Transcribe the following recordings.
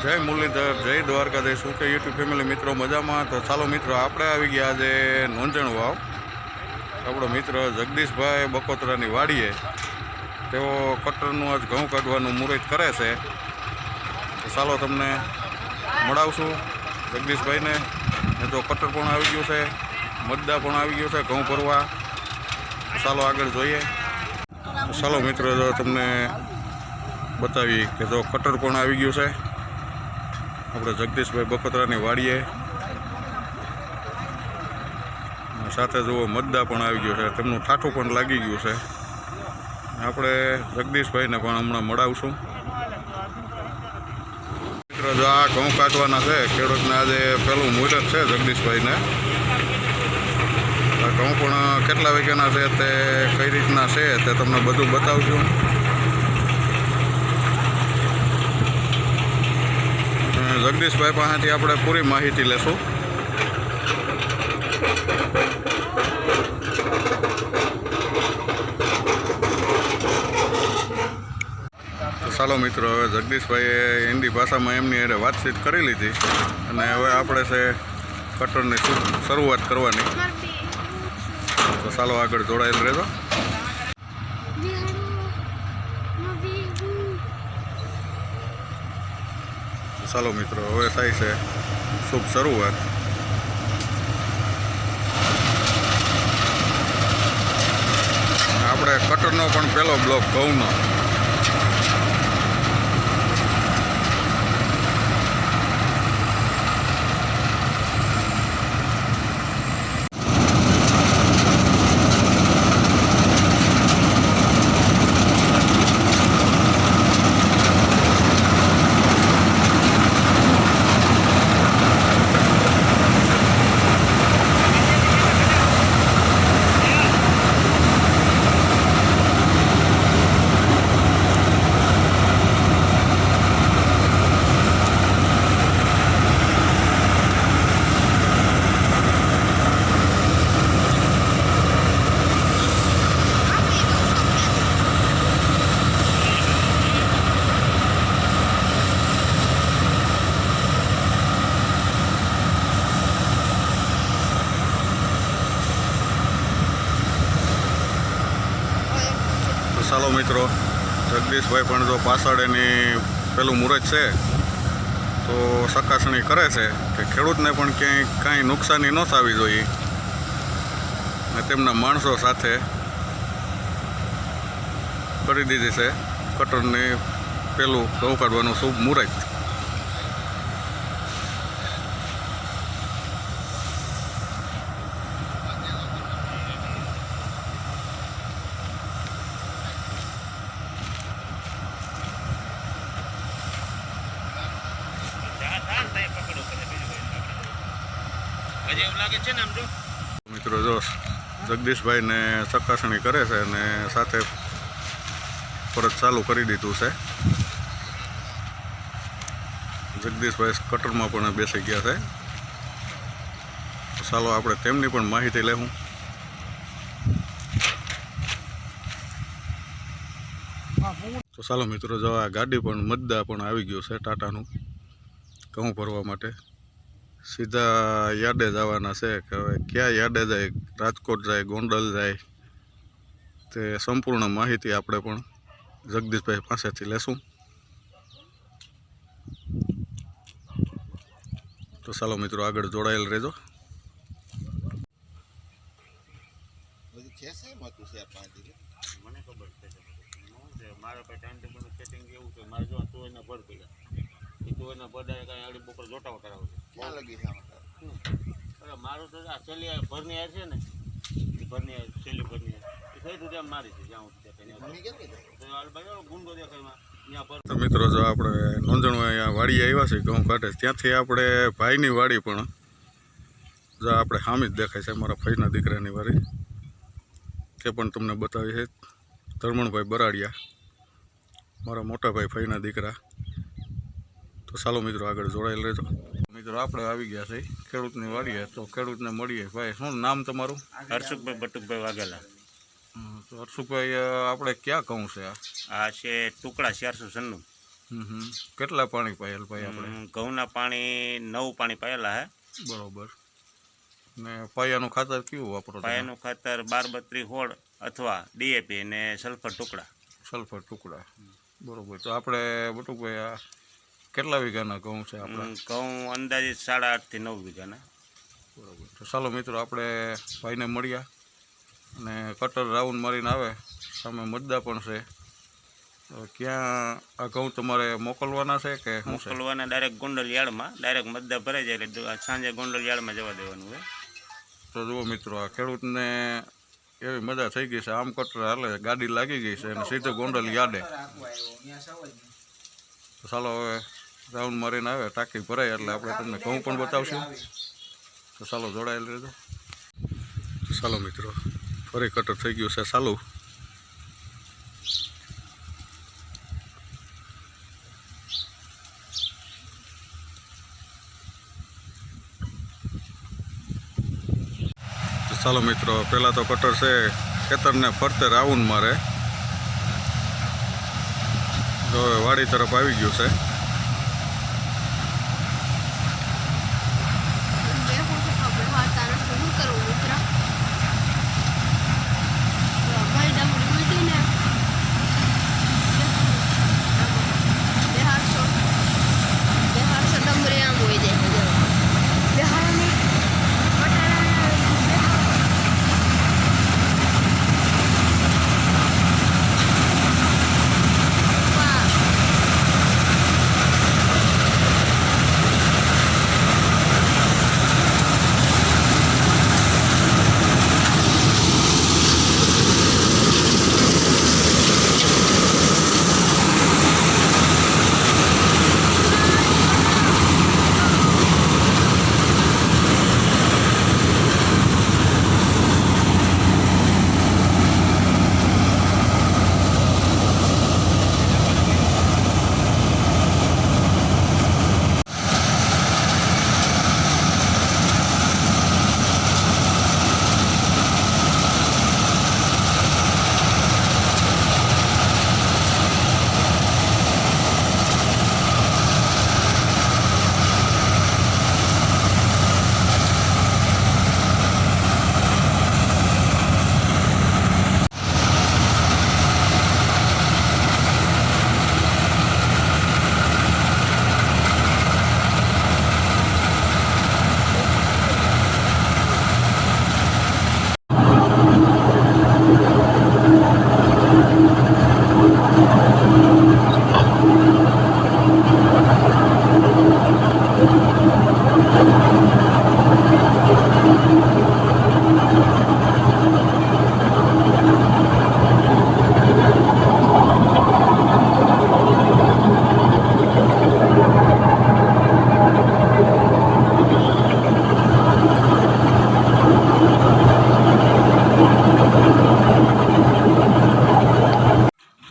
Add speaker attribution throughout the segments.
Speaker 1: જય મુરલીધર, જય દ્વારકાધીશ. શું કે યુટ્યુબ ફેમિલી મિત્રો મજામાં. તો ચાલો મિત્રો, આપણે આવી ગયા આજે નોંધણ વાવ આપણો મિત્ર જગદીશભાઈ બકોતરાની વાડીએ. તેઓ કટરનું આજ ઘઉં કાઢવાનું મુહૂર્ત કરે છે. તો ચાલો તમને મળાવશું જગદીશભાઈને. ને તો કટર પણ આવી ગયું છે, મદ્દા પણ આવી ગયું છે, ઘઉં ભરવા. ચાલો આગળ જોઈએ. ચાલો મિત્રો તમને બતાવી કે જો કટર પણ આવી ગયું છે. આપણે જગદીશભાઈ બકોતરાની વાડીએ. સાથે જુઓ મતદા પણ આવી ગયો છે. તેમનું ઠાઠું પણ લાગી ગયું છે. આપણે જગદીશભાઈને પણ હમણાં મળાવશું. મિત્રો, જો આ ઘઉં કાઢવાના છે, ખેડૂતને આજે પહેલું મુહૂર્ત છે જગદીશભાઈને. ઘઉં પણ કેટલા વાગ્યાના છે તે કઈ રીતના છે તે તમને બધું બતાવશું. જગદીશભાઈ પાસેથી આપણે પૂરી માહિતી લેશું. ચાલો મિત્રો, હવે જગદીશભાઈએ હિન્દી ભાષામાં એમની અરે વાતચીત કરી લીધી અને હવે આપણે છે કટરની શરૂઆત કરવાની. તો ચાલો આગળ જોડાયેલ રહેજો તો ચાલો મિત્રો હવે થાય છે શુભ શરૂઆત. આપણે કટરનો પણ પહેલો બ્લોક ઘઉંનો. ચાલો મિત્રો, જગદીશભાઈ પણ જો પાછળ એની પેલું મુહૂર્ત છે, તો ચકાસણી કરે છે કે ખેડૂતને પણ ક્યાંય કાંઈ નુકસાની ન થવી જોઈએ ને તેમના માણસો સાથે કરી દીધી છે કટરની પેલું ઘઉં કાઢવાનું શુભ મુહૂર્ત. મિત્રો, જો જગદીશભાઈને ચકાસણી કરે છે અને સાથે પરત ચાલુ કરી દીધું છે. જગદીશભાઈ કટરમાં પણ બેસી ગયા છે. ચાલો આપણે તેમની પણ માહિતી લેવું. તો ચાલો મિત્રો, જો આ ગાડી પણ મજદા પણ આવી ગયું છે ટાટાનું ઘઉં ભરવા માટે. સીધા યાર્ડે જવાના છે કે હવે ક્યાં યાર્ડે જાય રાજકોટ જાય ગોંડલ જાય તે સંપૂર્ણ માહિતી આપણે પણ જગદીશભાઈ પાસેથી લેશું. તો ચાલો મિત્રો આગળ જોડાયેલ રહેજો.
Speaker 2: મને ખબર છે કે શું છે? મારે કોઈ ટાઈમ ટેબલનું સેટિંગ એવું છે? મારે જો તું એને ભર પડ્યા એ તું એને ભર કાંઈ આગળ બપોર જોટાવ કરાવે છે.
Speaker 3: ક્યાં લગી છે આમાં?
Speaker 2: અરે મારું તો આ છેલ્લી ભરની આર છે ને ભરની છેલ્લી ભરની એ થઈ આમ મારી છે જ્યાં ત્યાં ગુંડો દેખાય
Speaker 1: તો મિત્રો જો આપણે નોંધણું અહીંયા વાડી આવ્યા છે ઘઉં કાઢે ત્યાંથી આપણે ભાઈની વાડી પણ જો આપણે સામે જ દેખાય છે મારા ફઈના દીકરાની વાડી. તે પણ તમને બતાવી છે. ધર્મણભાઈ બરાડિયા મારા મોટા ભાઈ ફઈના દીકરા. તો ચાલો મિત્રો આગળ જોડાયેલ રહેજો. મિત્રો આપણે આવી ગયા છે ખેડૂતની વાડીએ. તો ખેડૂતને મળીએ. ભાઈ શું નામ તમારું?
Speaker 2: હર્ષુકભાઈ બટુકભાઈ વાઘેલા.
Speaker 1: તો હર્ષુખભાઈ આપણે ક્યાં ઘઉં છે આ?
Speaker 2: આ છે ટુકડા ચારસો સન્નું
Speaker 1: કેટલા પાણી પાયેલ ભાઈ આપણે?
Speaker 2: ઘઉંના પાણી નવ પાણી પાયેલા હે.
Speaker 1: બરોબર. ને પાયાનું ખાતર કેવું વાપરો?
Speaker 2: પાયાનું ખાતર બાર બત્રી હોળ અથવા ડીએપી ને સલ્ફર ટુકડા.
Speaker 1: સલ્ફર ટુકડા. બરોબર. તો આપણે બટુકભાઈ આ કેટલા વીઘાના ઘઉં છે આપણે?
Speaker 2: ઘઉં અંદાજે સાડા આઠથી નવ વીઘાના.
Speaker 1: બરોબર. તો ચાલો મિત્રો આપણે ભાઈને મળ્યા અને કટર રાઉન્ડ મારીને આવે. સામે મદ્દા પણ છે. ક્યાં આ ઘઉં તમારે મોકલવાના છે કે
Speaker 2: મોકલવાના ડાયરેક્ટ ગોંડલ યાર્ડમાં ડાયરેક્ટ મદ્દા ભરાઈ જાય એટલે સાંજે ગોંડલ યાર્ડમાં જવા દેવાનું હોય.
Speaker 1: તો જુઓ મિત્રો આ ખેડૂતને એવી મજા થઈ ગઈ છે. આમ કટર હાલે ગાડી લાગી ગઈ છે અને સીધો ગોંડલ તો ચાલો હવે રાઉન્ડ મારીને આવે, ટાંકી ભરાય એટલે આપણે તમને ઘઉં પણ બતાવશું. તો ચાલો જોડાયેલ રહેજો. તો ચાલો મિત્રો, ફરી કટર થઈ ગયું છે ચાલુ. ચાલો મિત્રો, પહેલાં તો કટર છે, ખેતરને ફરતે રાઉન્ડ મારે. તો વાડી તરફ આવી ગયું છે.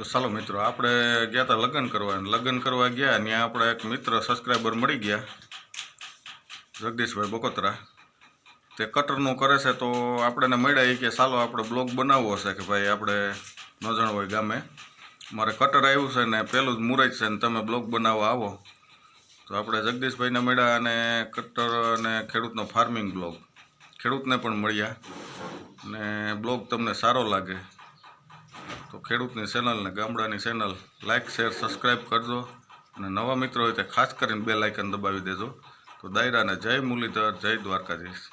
Speaker 1: ચાલો મિત્રો, આપણે ગયા હતા લગ્ન કરવા. લગ્ન કરવા ગયા, ત્યાં આપણે એક મિત્ર સબસ્ક્રાઈબર મળી ગયા, જગદીશભાઈ બકોતરા. તે કટરનું કરે છે તો આપણને મળ્યા એ કે ચાલો આપણે બ્લોગ બનાવવો છે કે ભાઈ આપણે નજણ હોય ગામે. મારે કટર આવ્યું છે ને પહેલું જ મુરજ છે ને તમે બ્લોગ બનાવવા આવો. તો આપણે જગદીશભાઈને મળ્યા અને કટર અને ખેડૂતનો ફાર્મિંગ બ્લોગ. ખેડૂતને પણ મળ્યા. ને બ્લોગ તમને સારો લાગે. તો ખેડૂતની ચેનલને ગામડાની ચેનલ લાઇક શેર સબસ્ક્રાઈબ કરજો. અને નવા મિત્રો હોય તે ખાસ કરીને બે લાઇકન દબાવી દેજો. તો દાયરાને જય મુરલીધર, જય દ્વારકાધીશ.